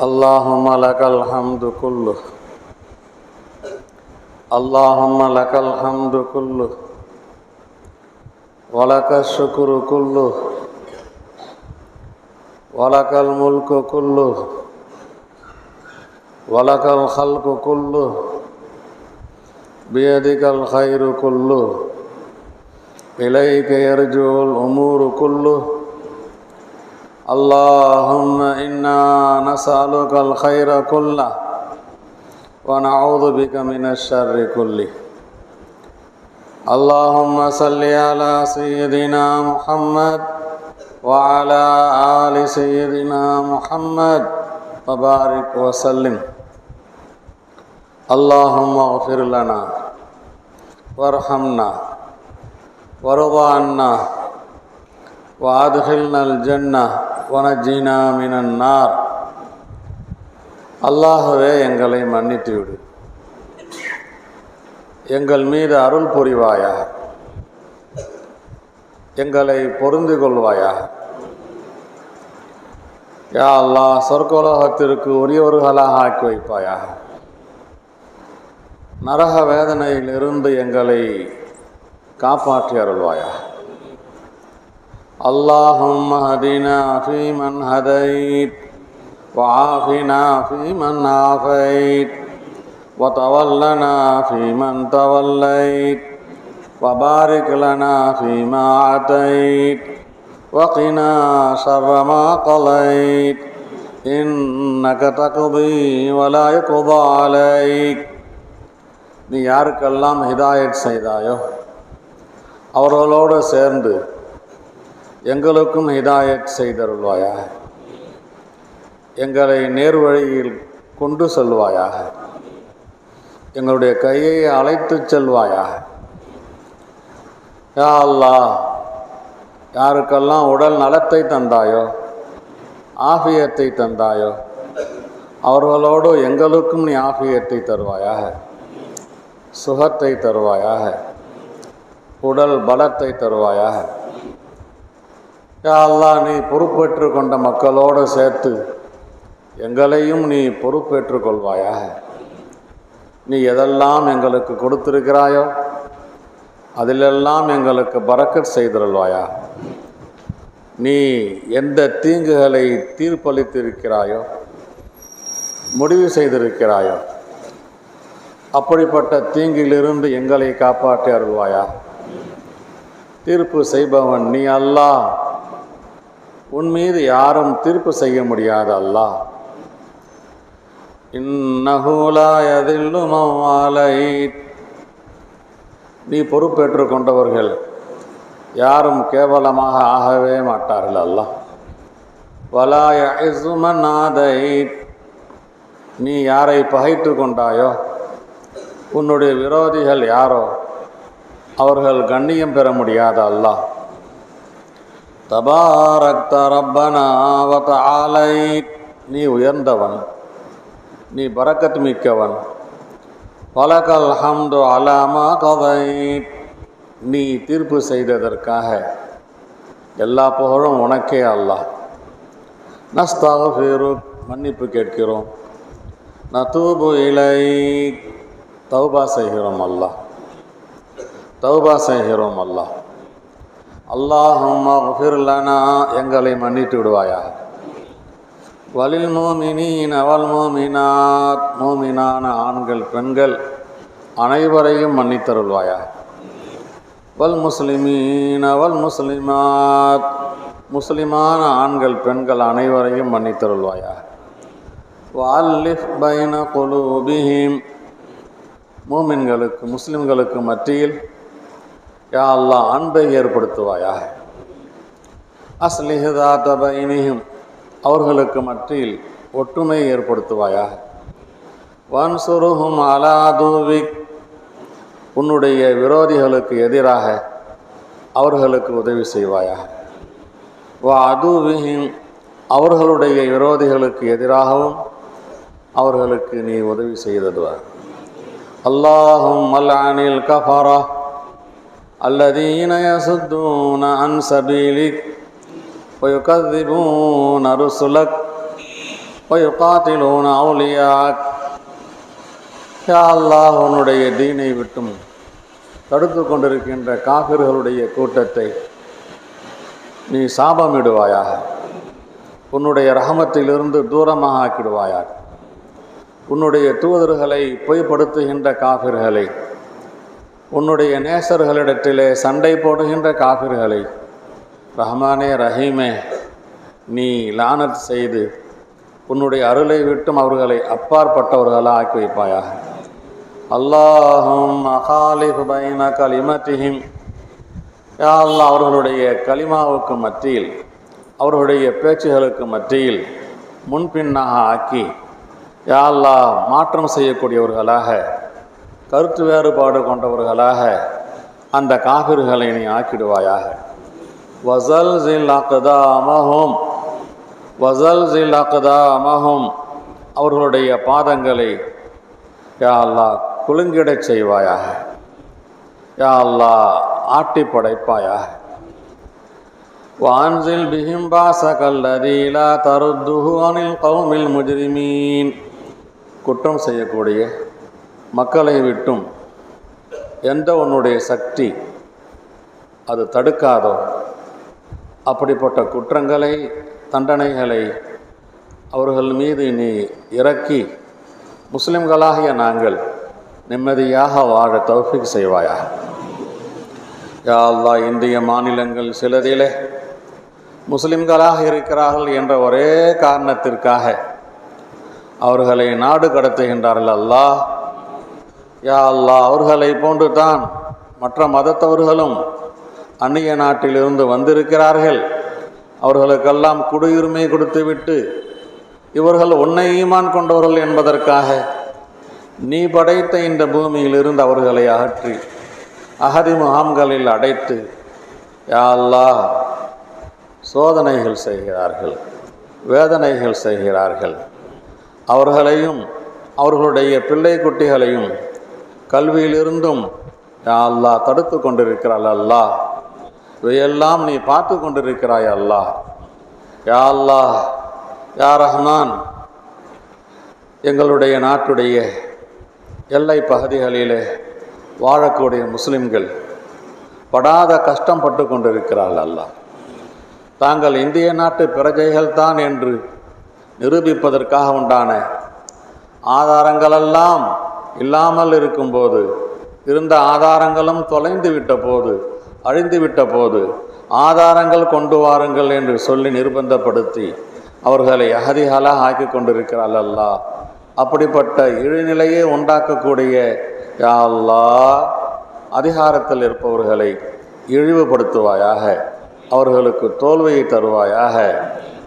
اللهم لك الحمد كله اللهم لك الحمد كله ولك الشكر كله ولك الملك كله ولك الخلق كله بيدك الخير كله إليك يرجو الأمور كله اللهم إنا نسألك الخير كله ونعوذ بك من الشر كله اللهم صل على سيدنا محمد وعلى آل سيدنا محمد وبارك وسلم اللهم اغفر لنا وارحمنا وارض عنا وادخلنا الجنة வனஜீனா மினன்னார். அல்லாகவே எங்களை மன்னித்து விடு எங்கள் மீது அருள் புரிவாயா எங்களை பொருந்து கொள்வாயா யா அல்லா சொர்க்கோலோகத்திற்கு உரியவர்களாக ஆக்கி வைப்பாயா நரக வேதனையிலிருந்து எங்களை காப்பாற்றி அருள்வாயா اللهم هدنا فيمن هديت وعافنا فيمن عافيت وتولنا فيمن توليت وبارك لنا فيما اعطيت وقنا شر ما قضيت انك تقضي ولا يقضى عليك நீ யாருக்கெல்லாம் ஹிதாயத் செய்தாயோ அவர்களோடு சேர்ந்து எங்களுக்கும் ஹிதாயத் செய்தருள்வாயாக. எங்களை நேர்வழியில் கொண்டு செல்வாயாக. எங்களுடைய கையை அழைத்துச் செல்வாயாக. யா அல்லா யாருக்கெல்லாம் உடல் நலத்தை தந்தாயோ ஆபியத்தை தந்தாயோ அவர்களோடு எங்களுக்கும் நீ ஆபியத்தை தருவாயாக. சுகத்தை தருவாயாக. உடல் பலத்தை தருவாயாக. யா அல்லாஹ் நீ பொறுப்பேற்று கொண்ட மக்களோடு சேர்த்து எங்களையும் நீ பொறுப்பேற்று கொள்வாயாக. நீ எதெல்லாம் எங்களுக்கு கொடுத்திருக்கிறாயோ அதிலெல்லாம் எங்களுக்கு பறக்கட் செய்திருள்வாயா நீ எந்த தீங்குகளை தீர்ப்பளித்திருக்கிறாயோ முடிவு செய்திருக்கிறாயோ அப்படிப்பட்ட தீங்கிலிருந்து எங்களை காப்பாற்றி அருள்வாயா தீர்ப்பு செய்பவன் நீ அல்லா உன் மீது யாரும் தீர்ப்பு செய்ய முடியாது அல்லாஹ் இன்னகுலாயதில்லுமாலை நீ பொறுப்பேற்று கொண்டவர்கள் யாரும் கேவலமாக ஆகவே மாட்டார்கள் அல்லாஹ் வலாய இசுமநாதை நீ யாரை பகைத்து கொண்டாயோ உன்னுடைய விரோதிகள் யாரோ அவர்கள் கண்ணியம் பெற முடியாத அல்லாஹ் தபாரக்த ரப்பனாவத ஆலை. நீ உயர்ந்தவன் நீ பரக்கத் மிக்கவன். பலகல் ஹம்து அலாமா கதை நீ தீர்ப்பு செய்ததற்காக எல்லா புகழும் உனக்கே அல்லாஹ். நஸ்தாக பேரு மன்னிப்பு கேட்கிறோம். நதூபு இலை தௌபா செய்கிறோம் அல்லாஹ். தௌபா செய்கிறோம் அல்லாஹ். அல்லாஹும் எங்களை மன்னித்து விடுவாயா வலில் மோமினின் அவல் மோமினாத் மோமினான ஆண்கள் பெண்கள் அனைவரையும் மன்னித்தருள்வாயா வல் முஸ்லிமீன் அவல் முஸ்லிமாத் முஸ்லிமான ஆண்கள் பெண்கள் அனைவரையும் மன்னித்தருள்வாயா வால்லிஃப் பைன குலூபிஹிம் மூமின்களுக்கு முஸ்லிம்களுக்கு மத்தியில் யா அல்லா அன்பை ஏற்படுத்துவாயாக. அஸ்லிஹதா தப இனியும் அவர்களுக்கு மத்தியில் ஒற்றுமை ஏற்படுத்துவாயாக. வன்சுருகும் அலாதுவிக் உன்னுடைய விரோதிகளுக்கு எதிராக அவர்களுக்கு உதவி செய்வாயாக. வா அதுவிஹிம் அவர்களுடைய விரோதிகளுக்கு எதிராகவும் அவர்களுக்கு நீ உதவி செய்ததுவா அல்லாஹும் அல் அனில் கஃபாரா الذين يصدون عن سبيلك ويكذبون رسلك ويقاتلون أولياءك யா அல்லாஹ் உன்னுடைய தீனை விட்டும் தடுத்து கொண்டிருக்கின்ற காபிர்களுடைய கூட்டத்தை நீ சாபமிடுவாயாக உன்னுடைய ரஹமத்திலிருந்து தூரமாக ஆக்கிடுவாயாக உன்னுடைய தூதர்களை பொய்ப்படுத்துகின்ற காபிர்களை உன்னுடைய நேசர்களிடத்திலே சண்டை போடுகின்ற காபிர்களை ரஹ்மானே ரஹீமே நீ லானத் செய்து உன்னுடைய அருளை விட்டும் அவர்களை அப்பாற்பட்டவர்களாக ஆக்கி வைப்பாயாக அல்லாஹும் அகாலிஃப் பைன கலிமத்திஹிம். யா அவர்களுடைய கலிமாவுக்கு மத்தியில் அவர்களுடைய பேச்சுகளுக்கு மத்தியில் முன்பின்னாக ஆக்கி யா அல்லாஹ் மாற்றம் செய்யக்கூடியவர்களாக கருத்து வேறுபாடு கொண்டவர்களாக அந்த காபிர்களை நீ ஆக்கிடுவாயாக. வசல் ஜில் அக்தா அமஹும் வசல் ஜில் அக்தா அமஹும் அவர்களுடைய பாதங்களை யா அல்லாஹ் குலுங்கிடச் செய்வாயாக. யா அல்லாஹ் ஆட்டி படைப்பாயாக. வான்சில் பிஹிம் பாசகல்லதீலா தருத்துஹு அனில் கௌமில் முஜிரிமீன். குற்றம் செய்யக்கூடிய மக்களை விட்டும் எந்த உன்னுடைய சக்தி அது தடுக்காதோ? அப்படிப்பட்ட குற்றங்களை தண்டனைகளை அவர்கள் மீது நீ இறக்கி முஸ்லிம்களாகிய நாங்கள் நிம்மதியாக வாழ தௌஃபிக் செய்வாயா யா அல்லா இந்திய மாநிலங்கள் சிலதிலே முஸ்லிம்களாக இருக்கிறார்கள் என்ற ஒரே காரணத்திற்காக அவர்களை நாடு கடத்துகின்றார்கள் அல்லாஹ். யா அல்லாஹ் அவர்களை போன்று தான் மற்ற மதத்தவர்களும் அந்நிய நாட்டிலிருந்து வந்திருக்கிறார்கள். அவர்களுக்கெல்லாம் குடியுரிமை கொடுத்துவிட்டு இவர்கள் உன்னை ஈமான் கொண்டவர்கள் என்பதற்காக நீ படைத்த இந்த பூமியிலிருந்து அவர்களை அகற்றி அகதி முகாம்களில் அடைத்து யா சோதனைகள் செய்கிறார்கள் வேதனைகள் செய்கிறார்கள். அவர்களையும் அவர்களுடைய பிள்ளை குட்டிகளையும் கல்வியிலிருந்தும் யா அல்லாஹ் தடுத்து கொண்டிருக்கிறாள் அல்லாஹ் இவையெல்லாம் நீ பார்த்து கொண்டிருக்கிறாய் அல்லாஹ் யா அல்லாஹ் யா ரஹ்மான் எங்களுடைய நாட்டுடைய எல்லை பகுதிகளிலே வாழக்கூடிய முஸ்லிம்கள் படாத கஷ்டம் பட்டு அல்லாஹ் தாங்கள் இந்திய நாட்டு பிரஜைகள் தான் என்று நிரூபிப்பதற்காக உண்டான ஆதாரங்களெல்லாம் இல்லாமல் இருக்கும்போது இருந்த ஆதாரங்களும் தொலைந்து விட்ட போது அழிந்து விட்ட போது ஆதாரங்கள் கொண்டு வாருங்கள் என்று சொல்லி நிர்பந்தப்படுத்தி அவர்களை அகதிகளாக ஆக்கி கொண்டிருக்கிறாள் அல்லாஹ். அப்படிப்பட்ட இழிநிலையை உண்டாக்கக்கூடிய யா அதிகாரத்தில் இருப்பவர்களை இழிவுபடுத்துவாயாக அவர்களுக்கு தோல்வியை தருவாயாக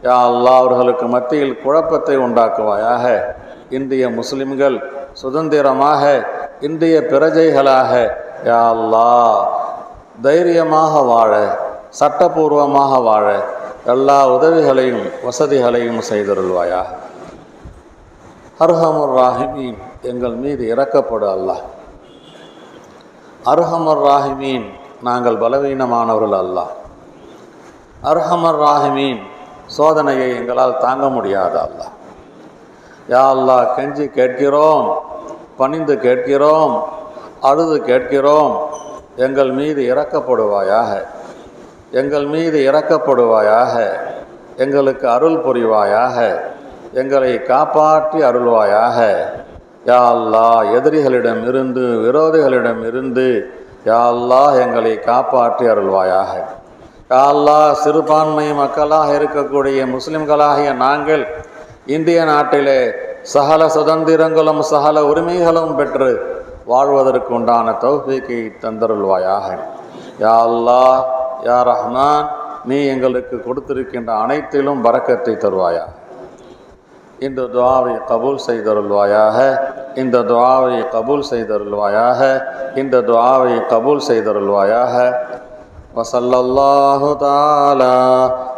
யா அல்லா அவர்களுக்கு மத்தியில் குழப்பத்தை உண்டாக்குவாயாக இந்திய முஸ்லிம்கள் சுதந்திரமாக இந்திய பிரஜைகளாக யா அல்லாஹ் தைரியமாக வாழ சட்டபூர்வமாக வாழ எல்லா உதவிகளையும் வசதிகளையும் செய்தருள்வாயாக. அர்ஹமுர் ராஹிமீன் எங்கள் மீது இறக்கப்படு அல்லாஹ். அர்ஹமர் ராஹிமீன் நாங்கள் பலவீனமானவர்கள் அல்லாஹ். அர்ஹமர் ராஹிமீன் சோதனையை எங்களால் தாங்க முடியாத அல்ல யா அல்லாஹ் கெஞ்சி கேட்கிறோம் பணிந்து கேட்கிறோம் அழுது கேட்கிறோம் எங்கள் மீது இறக்கப்படுவாயாக எங்கள் மீது இறக்கப்படுவாயாக எங்களுக்கு அருள் புரிவாயாக. எங்களை காப்பாற்றி அருள்வாயாக. யா எதிரிகளிடம் இருந்து விரோதிகளிடம் இருந்து யா எங்களை காப்பாற்றி அருள்வாயாக. யா சிறுபான்மை மக்களாக இருக்கக்கூடிய முஸ்லிம்களாகிய நாங்கள் இந்திய நாட்டிலே சகல சுதந்திரங்களும் சகல உரிமைகளும் பெற்று வாழ்வதற்கு உண்டான தௌஃபீக்கை தந்தருள்வாயாக. யா அல்லா யா ரஹ்மான் நீ எங்களுக்கு கொடுத்திருக்கின்ற அனைத்திலும் பறக்கத்தை தருவாயா இந்த துவாவை கபூல் செய்தருள்வாயாக. இந்த துவாவை கபூல் செய்தருள்வாயாக. இந்த துவாவை கபூல் செய்தருள்வாயாக. வசல்லல்லாஹு தாலா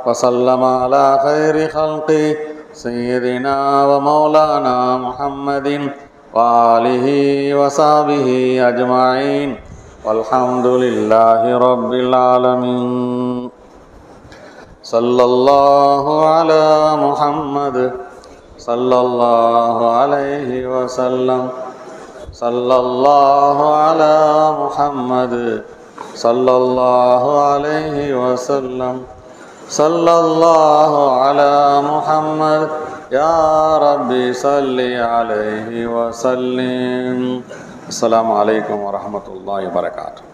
வசல்லமாலா கைரி ஹல்கி سيدنا ومولانا محمد وآله وصحبه أجمعين والحمد لله رب العالمين صلى الله على محمد صلى الله عليه وسلم صلى الله على محمد صلى الله عليه وسلم صلى الله على محمد. يا ربي صل عليه وسلم. السلام عليكم ورحمة الله وبركاته.